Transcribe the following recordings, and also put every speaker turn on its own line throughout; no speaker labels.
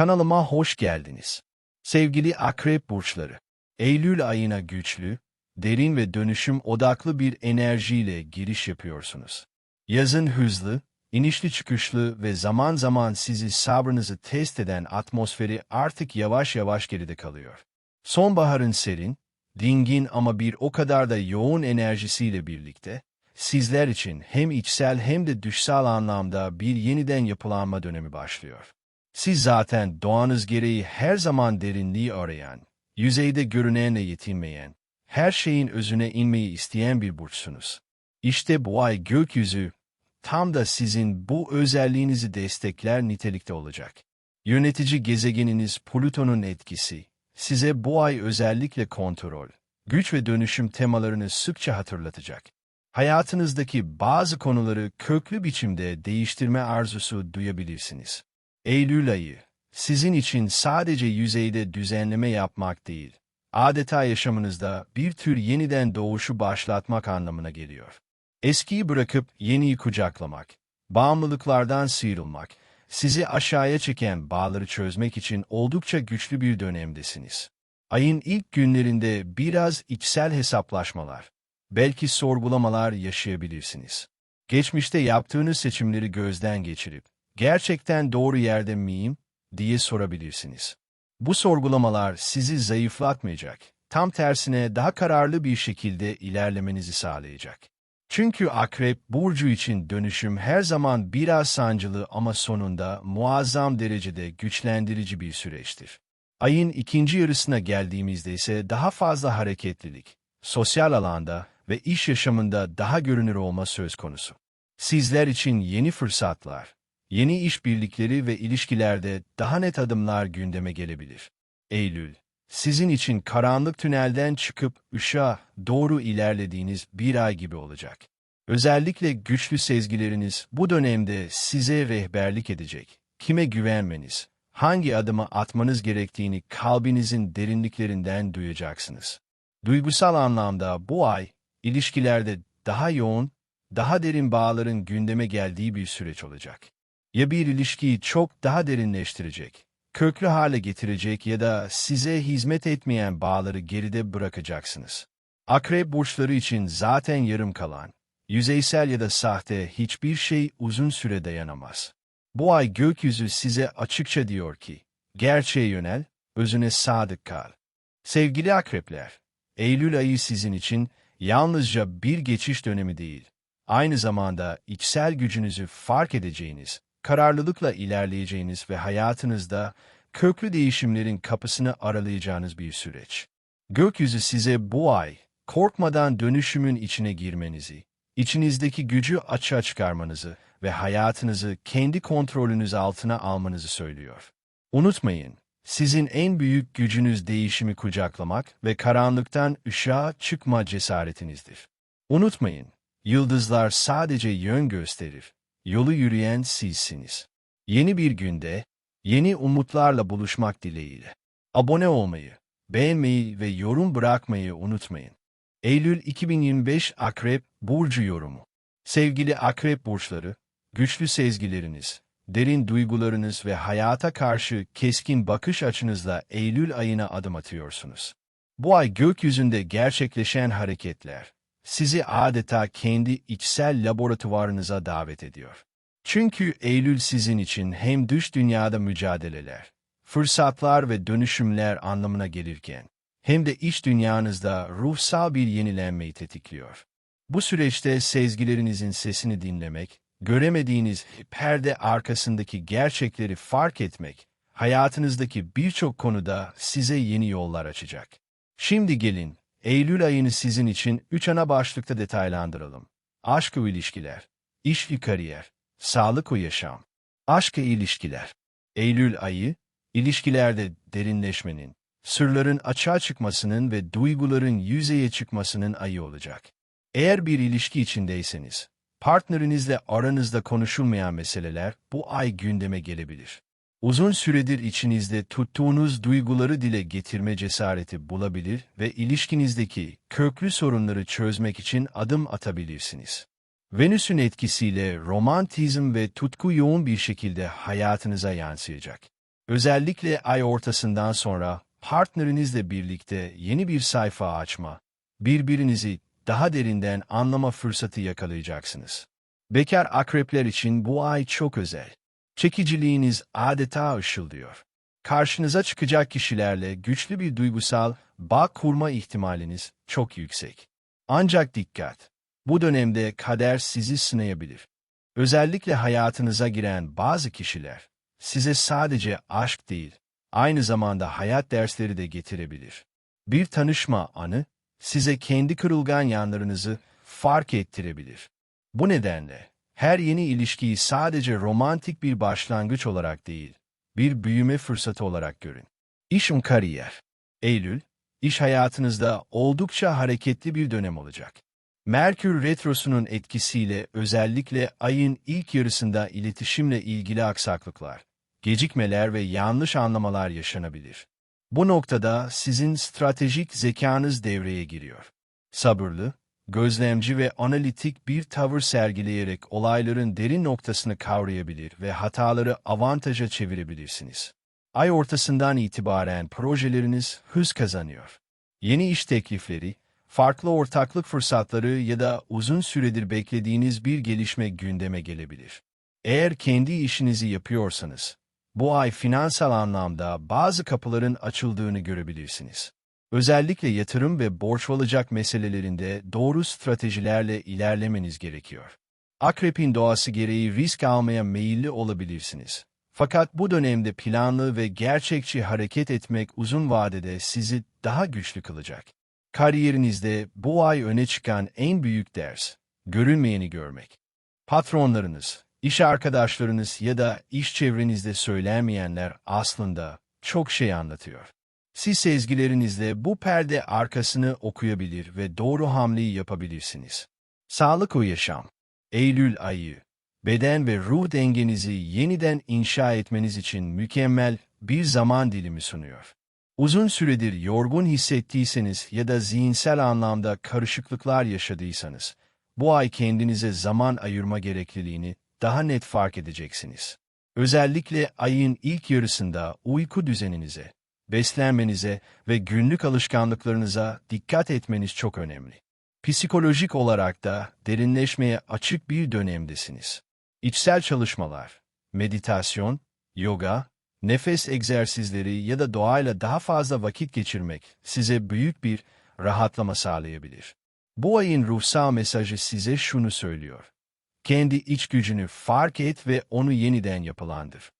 Kanalıma hoş geldiniz. Sevgili akrep burçları, Eylül ayına güçlü, derin ve dönüşüm odaklı bir enerjiyle giriş yapıyorsunuz. Yazın hızlı, inişli çıkışlı ve zaman zaman sizi sabrınızı test eden atmosferi artık yavaş yavaş geride kalıyor. Sonbaharın serin, dingin ama bir o kadar da yoğun enerjisiyle birlikte, sizler için hem içsel hem de dışsal anlamda bir yeniden yapılanma dönemi başlıyor. Siz zaten doğanız gereği her zaman derinliği arayan, yüzeyde görünenle yetinmeyen, her şeyin özüne inmeyi isteyen bir burçsunuz. İşte bu ay gökyüzü, tam da sizin bu özelliğinizi destekler nitelikte olacak. Yönetici gezegeniniz Plüton'un etkisi, size bu ay özellikle kontrol, güç ve dönüşüm temalarını sıkça hatırlatacak. Hayatınızdaki bazı konuları köklü biçimde değiştirme arzusu duyabilirsiniz. Eylül ayı, sizin için sadece yüzeyde düzenleme yapmak değil, adeta yaşamınızda bir tür yeniden doğuşu başlatmak anlamına geliyor. Eskiyi bırakıp yeniyi kucaklamak, bağımlılıklardan sıyrılmak, sizi aşağıya çeken bağları çözmek için oldukça güçlü bir dönemdesiniz. Ayın ilk günlerinde biraz içsel hesaplaşmalar, belki sorgulamalar yaşayabilirsiniz. Geçmişte yaptığınız seçimleri gözden geçirip, gerçekten doğru yerde miyim diye sorabilirsiniz. Bu sorgulamalar sizi zayıflatmayacak, tam tersine daha kararlı bir şekilde ilerlemenizi sağlayacak. Çünkü akrep burcu için dönüşüm her zaman biraz sancılı ama sonunda muazzam derecede güçlendirici bir süreçtir. Ayın ikinci yarısına geldiğimizde ise daha fazla hareketlilik, sosyal alanda ve iş yaşamında daha görünür olma söz konusu. Sizler için yeni fırsatlar, yeni işbirlikleri ve ilişkilerde daha net adımlar gündeme gelebilir. Eylül, sizin için karanlık tünelden çıkıp ışığa doğru ilerlediğiniz bir ay gibi olacak. Özellikle güçlü sezgileriniz bu dönemde size rehberlik edecek. Kime güvenmeniz, hangi adımı atmanız gerektiğini kalbinizin derinliklerinden duyacaksınız. Duygusal anlamda bu ay, ilişkilerde daha yoğun, daha derin bağların gündeme geldiği bir süreç olacak. Ya bir ilişkiyi çok daha derinleştirecek, köklü hale getirecek ya da size hizmet etmeyen bağları geride bırakacaksınız. Akrep burçları için zaten yarım kalan, yüzeysel ya da sahte hiçbir şey uzun süre dayanamaz. Bu ay gökyüzü size açıkça diyor ki, gerçeğe yönel, özüne sadık kal. Sevgili akrepler, Eylül ayı sizin için yalnızca bir geçiş dönemi değil, aynı zamanda içsel gücünüzü fark edeceğiniz, kararlılıkla ilerleyeceğiniz ve hayatınızda köklü değişimlerin kapısını aralayacağınız bir süreç. Gökyüzü size bu ay, korkmadan dönüşümün içine girmenizi, içinizdeki gücü açığa çıkarmanızı ve hayatınızı kendi kontrolünüz altına almanızı söylüyor. Unutmayın, sizin en büyük gücünüz değişimi kucaklamak ve karanlıktan ışığa çıkma cesaretinizdir. Unutmayın, yıldızlar sadece yön gösterir, yolu yürüyen sizsiniz. Yeni bir günde, yeni umutlarla buluşmak dileğiyle. Abone olmayı, beğenmeyi ve yorum bırakmayı unutmayın. Eylül 2025 Akrep Burcu Yorumu Sevgili Akrep Burçları, güçlü sezgileriniz, derin duygularınız ve hayata karşı keskin bakış açınızla Eylül ayına adım atıyorsunuz. Bu ay gökyüzünde gerçekleşen hareketler, sizi adeta kendi içsel laboratuvarınıza davet ediyor. Çünkü Eylül sizin için hem dış dünyada mücadeleler, fırsatlar ve dönüşümler anlamına gelirken, hem de iç dünyanızda ruhsal bir yenilenmeyi tetikliyor. Bu süreçte sezgilerinizin sesini dinlemek, göremediğiniz perde arkasındaki gerçekleri fark etmek, hayatınızdaki birçok konuda size yeni yollar açacak. Şimdi gelin, Eylül ayını sizin için üç ana başlıkta detaylandıralım. Aşk ve ilişkiler, iş ve kariyer, sağlık ve yaşam. Aşk ve ilişkiler. Eylül ayı, ilişkilerde derinleşmenin, sırların açığa çıkmasının ve duyguların yüzeye çıkmasının ayı olacak. Eğer bir ilişki içindeyseniz, partnerinizle aranızda konuşulmayan meseleler bu ay gündeme gelebilir. Uzun süredir içinizde tuttuğunuz duyguları dile getirme cesareti bulabilir ve ilişkinizdeki köklü sorunları çözmek için adım atabilirsiniz. Venüs'ün etkisiyle romantizm ve tutku yoğun bir şekilde hayatınıza yansıyacak. Özellikle ay ortasından sonra partnerinizle birlikte yeni bir sayfa açma, birbirinizi daha derinden anlama fırsatı yakalayacaksınız. Bekar akrepler için bu ay çok özel. Çekiciliğiniz adeta ışıldıyor. Karşınıza çıkacak kişilerle güçlü bir duygusal bağ kurma ihtimaliniz çok yüksek. Ancak dikkat! Bu dönemde kader sizi sınayabilir. Özellikle hayatınıza giren bazı kişiler, size sadece aşk değil, aynı zamanda hayat dersleri de getirebilir. Bir tanışma anı, size kendi kırılgan yanlarınızı fark ettirebilir. Bu nedenle, her yeni ilişkiyi sadece romantik bir başlangıç olarak değil, bir büyüme fırsatı olarak görün. İş ve kariyer. Eylül, iş hayatınızda oldukça hareketli bir dönem olacak. Merkür Retrosu'nun etkisiyle özellikle ayın ilk yarısında iletişimle ilgili aksaklıklar, gecikmeler ve yanlış anlamalar yaşanabilir. Bu noktada sizin stratejik zekanız devreye giriyor. Sabırlı, gözlemci ve analitik bir tavır sergileyerek olayların derin noktasını kavrayabilir ve hataları avantaja çevirebilirsiniz. Ay ortasından itibaren projeleriniz hız kazanıyor. Yeni iş teklifleri, farklı ortaklık fırsatları ya da uzun süredir beklediğiniz bir gelişme gündeme gelebilir. Eğer kendi işinizi yapıyorsanız, bu ay finansal anlamda bazı kapıların açıldığını görebilirsiniz. Özellikle yatırım ve borç alacak meselelerinde doğru stratejilerle ilerlemeniz gerekiyor. Akrep'in doğası gereği risk almaya meyilli olabilirsiniz. Fakat bu dönemde planlı ve gerçekçi hareket etmek uzun vadede sizi daha güçlü kılacak. Kariyerinizde bu ay öne çıkan en büyük ders, görünmeyeni görmek. Patronlarınız, iş arkadaşlarınız ya da iş çevrenizde söylenmeyenler aslında çok şey anlatıyor. Siz sezgilerinizle bu perde arkasını okuyabilir ve doğru hamleyi yapabilirsiniz. Sağlık o yaşam. Eylül ayı, beden ve ruh dengenizi yeniden inşa etmeniz için mükemmel bir zaman dilimi sunuyor. Uzun süredir yorgun hissettiyseniz ya da zihinsel anlamda karışıklıklar yaşadıysanız, bu ay kendinize zaman ayırma gerekliliğini daha net fark edeceksiniz. Özellikle ayın ilk yarısında uyku düzeninize, beslenmenize ve günlük alışkanlıklarınıza dikkat etmeniz çok önemli. Psikolojik olarak da derinleşmeye açık bir dönemdesiniz. İçsel çalışmalar, meditasyon, yoga, nefes egzersizleri ya da doğayla daha fazla vakit geçirmek size büyük bir rahatlama sağlayabilir. Bu ayın ruhsal mesajı size şunu söylüyor. Kendi iç gücünü fark et ve onu yeniden yapılandır.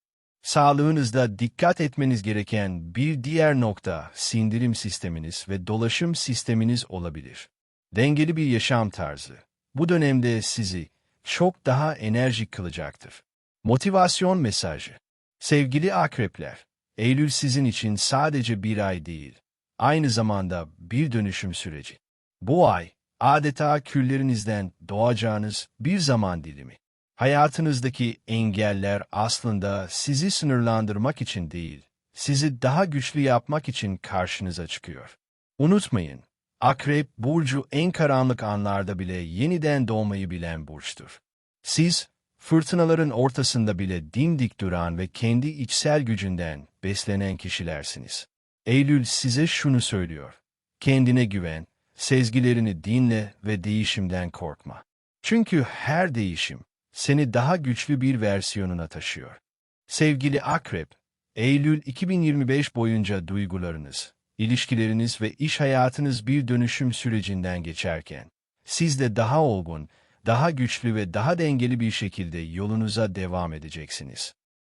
Sağlığınızda dikkat etmeniz gereken bir diğer nokta sindirim sisteminiz ve dolaşım sisteminiz olabilir. Dengeli bir yaşam tarzı. Bu dönemde sizi çok daha enerjik kılacaktır. Motivasyon mesajı. Sevgili akrepler, Eylül sizin için sadece bir ay değil, aynı zamanda bir dönüşüm süreci. Bu ay, adeta küllerinizden doğacağınız bir zaman dilimi. Hayatınızdaki engeller aslında sizi sınırlandırmak için değil, sizi daha güçlü yapmak için karşınıza çıkıyor. Unutmayın, Akrep burcu en karanlık anlarda bile yeniden doğmayı bilen burçtur. Siz, fırtınaların ortasında bile dimdik duran ve kendi içsel gücünden beslenen kişilersiniz. Eylül size şunu söylüyor. Kendine güven, sezgilerini dinle ve değişimden korkma. Çünkü her değişim, seni daha güçlü bir versiyonuna taşıyor. Sevgili Akrep, Eylül 2025 boyunca duygularınız, ilişkileriniz ve iş hayatınız bir dönüşüm sürecinden geçerken, siz de daha olgun, daha güçlü ve daha dengeli bir şekilde yolunuza devam edeceksiniz.